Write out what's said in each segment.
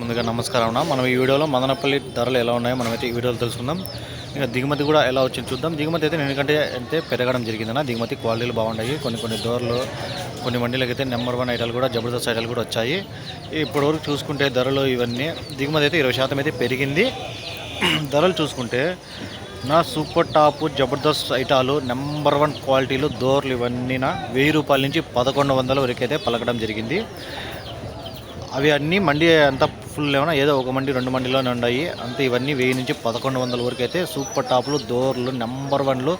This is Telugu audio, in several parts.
ముందుగా నమస్కారం అన్న. మనం ఈ వీడియోలో మదనపల్లి ధరలు ఎలా ఉన్నాయో మనమైతే ఈ వీడియోలో తెలుసుకుందాం. ఇంకా దిగుమతి కూడా ఎలా వచ్చింది చూద్దాం. దిగుమతి అయితే ఎందుకంటే అయితే పెరగడం జరిగిందన్న దిగుమతి క్వాలిటీలు బాగున్నాయి కొన్ని కొన్ని ధరలు కొన్ని మండీలకు అయితే నెంబర్ వన్ ఐటాలు కూడా జబర్దస్త్ ఐటాలు కూడా వచ్చాయి. ఇప్పటివరకు చూసుకుంటే ధరలు ఇవన్నీ దిగుమతి అయితే ఇరవై శాతం అయితే పెరిగింది. ధరలు చూసుకుంటే నా సూపర్ టాప్ జబర్దస్త్ ఐటాలు నెంబర్ వన్ క్వాలిటీలు దోర్లు ఇవన్నీ నా వెయ్యి రూపాయల నుంచి పదకొండు వందల వరకు అయితే పలకడం జరిగింది. అవి అన్నీ మండి అంతా ఫుల్ ఏమైనా ఏదో ఒక మండి రెండు మండిలోనే ఉన్నాయి. అంతే ఇవన్నీ వెయ్యి నుంచి పదకొండు వందల వరకు అయితే సూపర్ టాప్లు డోర్లు నెంబర్ వన్లు.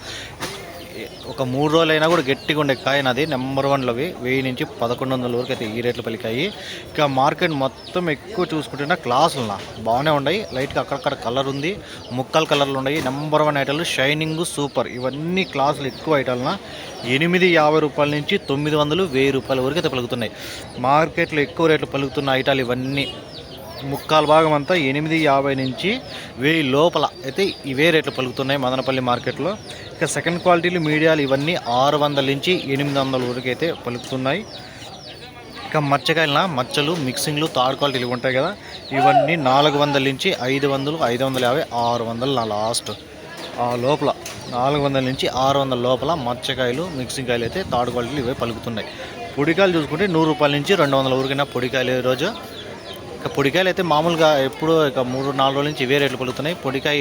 ఒక మూడు రోజులైనా కూడా గట్టిగా ఉండే కాయన అది నెంబర్ అవి. వెయ్యి నుంచి పదకొండు వందల వరకు అయితే ఈ రేట్లు పలికాయి. ఇక మార్కెట్ మొత్తం ఎక్కువ చూసుకుంటున్న క్లాసులు బాగానే ఉన్నాయి. లైట్గా అక్కడక్కడ కలర్ ఉంది. ముక్కలు కలర్లు ఉన్నాయి. నెంబర్ వన్ ఐటలు షైనింగ్ సూపర్. ఇవన్నీ క్లాసులు ఎక్కువ ఐటాలన? ఎనిమిది యాభై రూపాయల నుంచి తొమ్మిది వందలు వెయ్యి రూపాయల వరకు అయితే పలుకుతున్నాయి. మార్కెట్లో ఎక్కువ రేట్లు పలుకుతున్న ఐటాలు ఇవన్నీ. ముక్కాలు భాగం అంతా ఎనిమిది యాభై నుంచి వెయ్యి లోపల అయితే ఇవే రేట్లు పలుకుతున్నాయి మదనపల్లి మార్కెట్లో. ఇక సెకండ్ క్వాలిటీలు మీడియాలు ఇవన్నీ ఆరు వందల నుంచి ఎనిమిది వందల వరకు అయితే పలుకుతున్నాయి. ఇక మచ్చకాయలన? మచ్చలు మిక్సింగ్లు థర్డ్ క్వాలిటీలు ఉంటాయి కదా ఇవన్నీ నాలుగు వందల నుంచి ఐదు వందలు ఐదు వందల యాభై ఆరు వందలు నా లాస్ట్. ఆ లోపల నాలుగు వందల నుంచి ఆరు వందల లోపల మచ్చకాయలు మిక్సింగ్ కాయలు అయితే థర్డ్ క్వాలిటీలు ఇవే పలుకుతున్నాయి. పొడికాయలు చూసుకుంటే నూరు రూపాయల నుంచి రెండు వందల వరకైనా పొడికాయలు ఈరోజు పొడికాయలు అయితే మామూలుగా ఎప్పుడు ఇక మూడు నాలుగు రోజుల నుంచి ఇవే రేట్లు పలుకుతున్నాయి పొడికాయ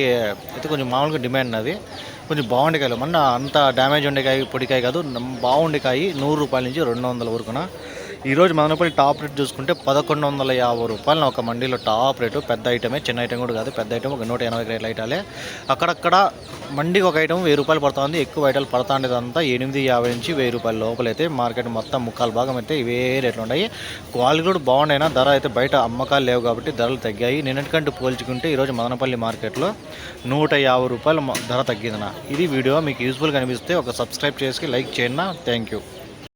అయితే కొంచెం మామూలుగా డిమాండ్ అది కొంచెం బాగుండే కాయలు. మొన్న అంత డ్యామేజ్ ఉండే కాయ పొడికాయ కాదు బాగుండే కాయ నూరు రూపాయల నుంచి రెండు వందల వరకున. ఈరోజు మదనపల్లి టాప్ రేట్ చూసుకుంటే పదకొండు వందల యాభై రూపాయలు. ఒక మండీలో టాప్ రేటు పెద్ద ఐటమే చిన్న ఐటమ్ కూడా కాదు పెద్ద ఐటమ్ ఒక నూట ఎనభై రేట్ల ఐటాలే అక్కడక్కడ మండీకి ఒక ఐటమ్ వెయ్యి రూపాయలు పడుతుంది ఎక్కువ ఐటాలు పడతా ఉండేదంతా ఎనిమిది యాభై నుంచి వెయ్యి రూపాయల లోపలైతే మార్కెట్ మొత్తం ముక్కాలు భాగం అయితే ఇవే రేట్లు ఉన్నాయి. క్వాలిటీ కూడా బాగున్నాయినా ధర అయితే బయట అమ్మకాలు లేవు కాబట్టి ధరలు తగ్గాయి. నిన్నటికంటే పోల్చుకుంటే ఈరోజు మదనపల్లి మార్కెట్లో నూట యాభై రూపాయలు ధర తగ్గిందన్న. ఇది వీడియో మీకు యూస్ఫుల్ కనిపిస్తే ఒక సబ్స్క్రైబ్ చేసి లైక్ చేయండి థ్యాంక్ యూ